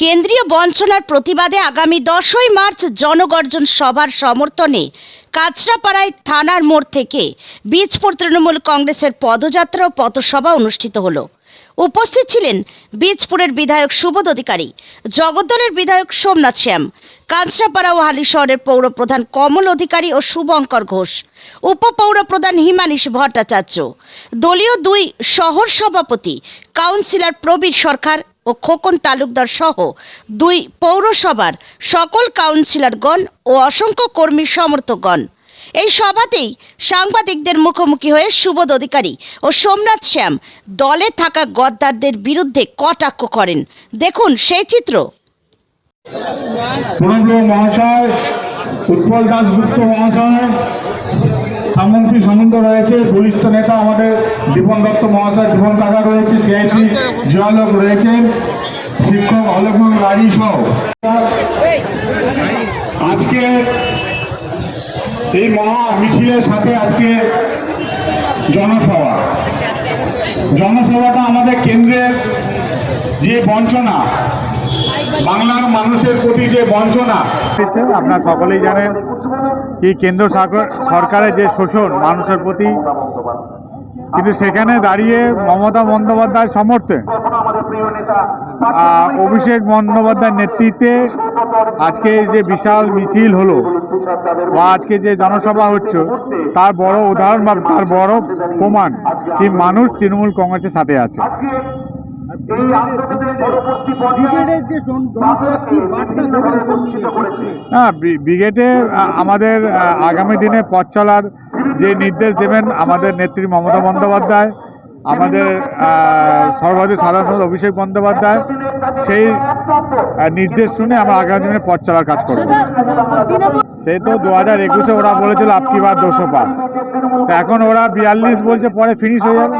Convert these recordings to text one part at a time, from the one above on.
কেন্দ্রীয় বঞ্চনার প্রতিবাদে আগামী দশই মার্চ জনগর্জন সভার সমর্থনে কাঁচরাপাড়ায় থানার মোড় থেকে বীজপুর তৃণমূল কংগ্রেসের পদযাত্রা ও পথসভা অনুষ্ঠিত হলো। উপস্থিত ছিলেন বীজপুরের বিধায়ক সুবোধ অধিকারী, জগদ্দলের বিধায়ক সোমনাথ শ্যাম, কাঁচরাপাড়া ও হালি শহরের পৌরপ্রধান কমল অধিকারী ও শুভঙ্কর ঘোষ উপপৌরপ্রধান হিমানিশ ভট্টাচার্য, দলীয় দুই শহর সভাপতি কাউন্সিলর প্রবীর সরকার ও খোকন তালুকদার সহ দুই পৌরসভার সকল কাউন্সিলরগণ ও অসংখ্য কর্মী সমর্থকগণ। এই সভাতেই সাংবাদিকদের মুখোমুখি হয়ে সুবোধ অধিকারী ও সোমনাথ শ্যাম দলে থাকা গদ্দারদের বিরুদ্ধে কটাক্ষ করেন। দেখুন সেই চিত্র। মহাশয়, উৎপল দাসগুপ্ত মহাশয় সামন্তী সামন্ত রয়েছে, বলিষ্ঠ নেতা আমাদের দীপন দত্ত মহাশয়, দীপন কাকা রয়েছে সিআইসি জিয়ালক রয়েছেন শিক্ষক অলোকন রাজি সহ। আজকে এই মহা মিছিলের সাথে আজকে জনসভা। জনসভাটা আমাদের কেন্দ্রের যে বঞ্চনা, বাংলার মানুষের প্রতি যে বঞ্চনা, আপনারা সকলেই জানেন কি কেন্দ্র সরকারের যে শোষণ মানুষের প্রতি, কিন্তু সেখানে দাঁড়িয়ে মমতা বন্দ্যোপাধ্যায়ের সমর্থে অভিষেক বন্দ্যোপাধ্যায়ের নেতৃত্বে আজকে যে বিশাল মিছিল হলো, বা আজকে যে জনসভা হচ্ছে, তার বড় উদাহরণ বা তার বড় প্রমাণ কি মানুষ তৃণমূল কংগ্রেসের সাথে আছে। ব্রিগেডের যে জন- জনসভা কি বার্তা গ্রহণ করছে। হ্যাঁ বি- ব্রিগেডে আমাদের আগামী দিনে পথ চলার যে নির্দেশ দেবেন আমাদের নেত্রী মমতা বন্দ্যোপাধ্যায় আমাদের সর্বাধিক সাধারণ সম্পাদক অভিষেক বন্দ্যোপাধ্যায় সেই নির্দেশ শুনে আমরা আগামী দিনে পথ চলার কাজ করব। সে তো দু হাজার একুশে ওরা বলেছিল আপকি বার দুশো পার তো এখন ওরা বিয়াল্লিশ বলছে পরে ফিনিশ হয়ে যাবে।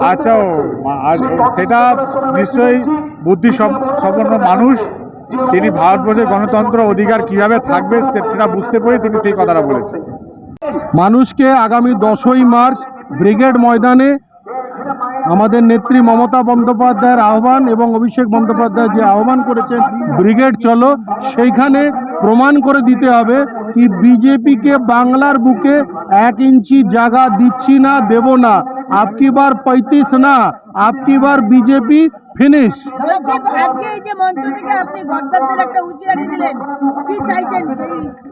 আচ্ছা মা- সেটা নিশ্চয়ই বুদ্ধি সম্পন্ন মানুষ। তিনি ভারতবর্ষের গণতন্ত্র অধিকার কীভাবে থাকবে সেটা বুঝতে পেরে তিনি সেই কথাটা বলেছেন। মানুষকে আগামী দশই মার্চ ব্রিগেড ময়দানে আমাদের নেত্রী মমতা বন্দ্যোপাধ্যায়ের আহ্বান এবং অভিষেক বন্দ্যোপাধ্যায় যে আহ্বান করেছেন, ব্রিগেড চলো, সেইখানে প্রমাণ করে দিতে হবে কি বিজেপিকে বাংলার বুকে এক ইঞ্চি জায়গা দিচ্ছি না, দেব না। আপকি বার পঁয়ত্রিশ না আপকি বার বিজেপি ফিনিশ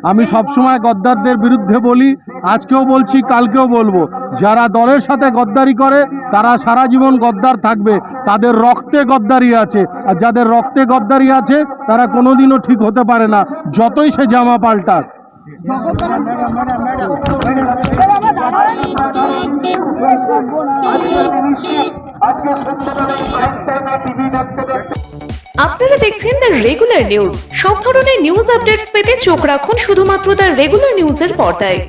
আমি সবসময় গদ্দারদের বিরুদ্ধে বলি আজকেও বলছি কালকেও বলব। যারা দলের সাথে গদ্দারি করে তারা সারা জীবন গদ্দার থাকবে। তাদের রক্তে গদ্দারি আছে। আর যাদের রক্তে গদ্দারি আছে তারা কোনোদিনও ঠিক হতে পারে না যতই সে জামা পাল্টাক। আপনারা দেখছেন দ্য রেগুলার নিউজ সব ধরনের নিউজ আপডেটস পেতে চোখ রাখুন শুধুমাত্র দ্য রেগুলার নিউজের পর্দায়।